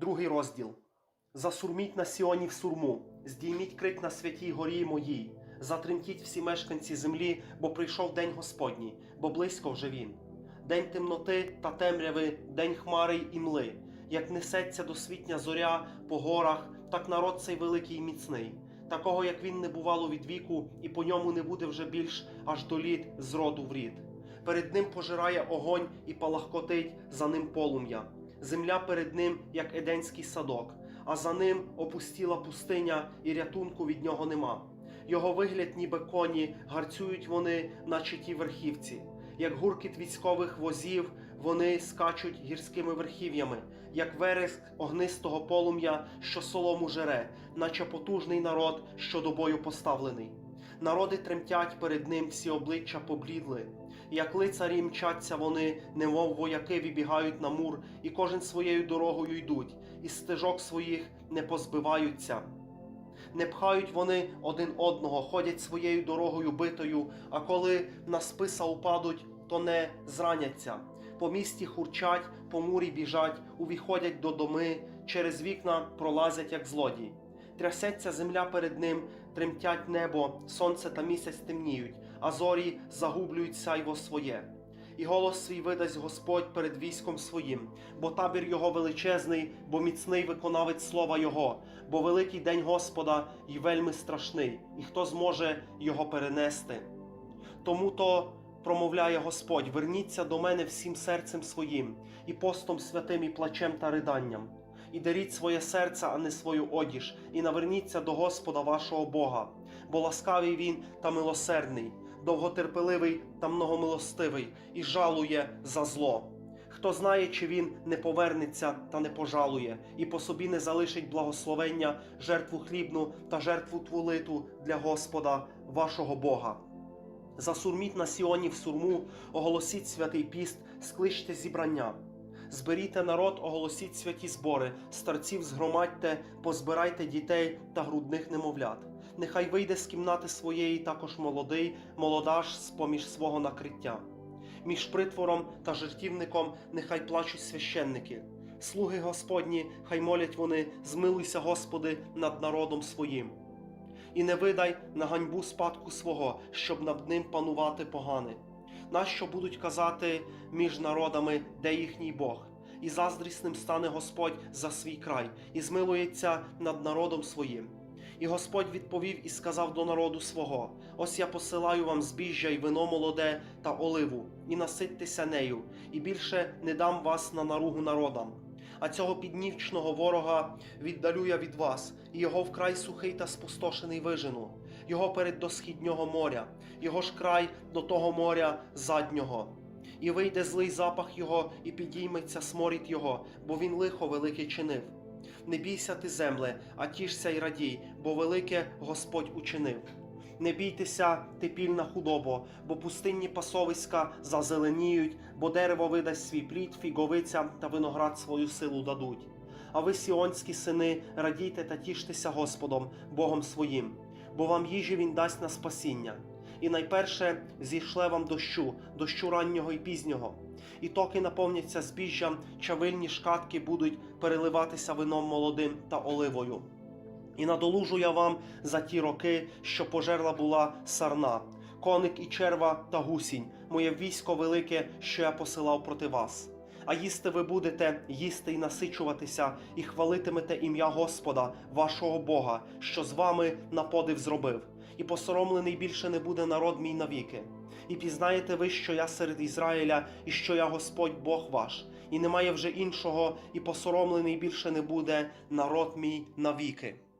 Другий розділ. Засурміть на Сіоні в сурму, здійміть крик на святій горі моїй, затремтіть всі мешканці землі, бо прийшов день Господній, бо близько вже він. День темноти та темряви, день хмари і мли, як несеться досвітня зоря по горах, так народ цей великий і міцний. Такого, як він не бувало від віку, і по ньому не буде вже більш аж до літ з роду в рід. Перед ним пожирає огонь і палахкотить за ним полум'я. Земля перед ним, як еденський садок, а за ним опустіла пустиня, і рятунку від нього нема. Його вигляд, ніби коні, гарцюють вони, наче ті верхівці. Як гуркіт військових возів, вони скачуть гірськими верхів'ями, як вереск огнистого полум'я, що солому жере, наче потужний народ, що до бою поставлений. Народи тремтять перед ним, всі обличчя поблідли. Як лицарі мчаться вони, немов вояки вибігають на мур, і кожен своєю дорогою йдуть, і стежок своїх не позбиваються. Не пхають вони один одного, ходять своєю дорогою битою, а коли на списа упадуть, то не зраняться. По місті хурчать, по мурі біжать, увіходять до доми, через вікна пролазять, як злодії. Трясеться земля перед ним, тремтять небо, сонце та місяць темніють, а зорі загублюють сяйво своє. І голос свій видасть Господь перед військом своїм, бо табір його величезний, бо міцний виконавець слова Його, бо великий день Господа і вельми страшний, і хто зможе його перенести. Тому то промовляє Господь: верніться до мене всім серцем своїм, і постом святим, і плачем та риданням. І даріть своє серце, а не свою одіж, і наверніться до Господа вашого Бога, бо ласкавий він та милосердний, довготерпеливий та многомилостивий, і жалує за зло. Хто знає, чи він не повернеться та не пожалує, і по собі не залишить благословення, жертву хлібну та жертву тволиту для Господа вашого Бога. Засурміть на Сіоні в сурму, оголосіть святий піст, скличте зібрання. Зберіте народ, оголосіть святі збори, старців згромадьте, позбирайте дітей та грудних немовлят. Нехай вийде з кімнати своєї також молодий, молода ж з поміж свого накриття. Між притвором та жертівником нехай плачуть священники. Слуги Господні, хай молять вони, змилуйся, Господи, над народом своїм. І не видай на ганьбу спадку свого, щоб над ним панувати погане. Нащо будуть казати між народами, де їхній Бог? І заздрісним стане Господь за свій край, і змилується над народом своїм. І Господь відповів і сказав до народу свого: Ось я посилаю вам збіжжя й вино молоде та оливу, і наситьтеся нею, і більше не дам вас на наругу народам. А цього піднівчного ворога віддалю я від вас, і його вкрай сухий та спустошений вижену, його перед до східнього моря, його ж край до того моря заднього. І вийде злий запах його, і підійметься сморід його, бо він лихо велике чинив. Не бійся ти, земле, а тішся й радій, бо велике Господь учинив. Не бійтеся, ти пільна худобо, бо пустинні пасовиська зазеленіють, бо дерево видасть свій плід, фіговиця та виноград свою силу дадуть. А ви, сіонські сини, радійте та тіштеся Господом, Богом своїм, бо вам їжі Він дасть на спасіння. І найперше зійшле вам дощу, дощу раннього і пізнього, і токи наповняться збіжжям, чавильні шкатки будуть переливатися вином молодим та оливою. І надолужу я вам за ті роки, що пожерла була сарна, коник і черва та гусінь, моє військо велике, що я посилав проти вас. А їсти ви будете, їсти і насичуватися, і хвалитимете ім'я Господа, вашого Бога, що з вами на подив зробив, і посоромлений більше не буде народ мій навіки. І пізнаєте ви, що я серед Ізраїля, і що я Господь Бог ваш, і немає вже іншого, і посоромлений більше не буде народ мій навіки.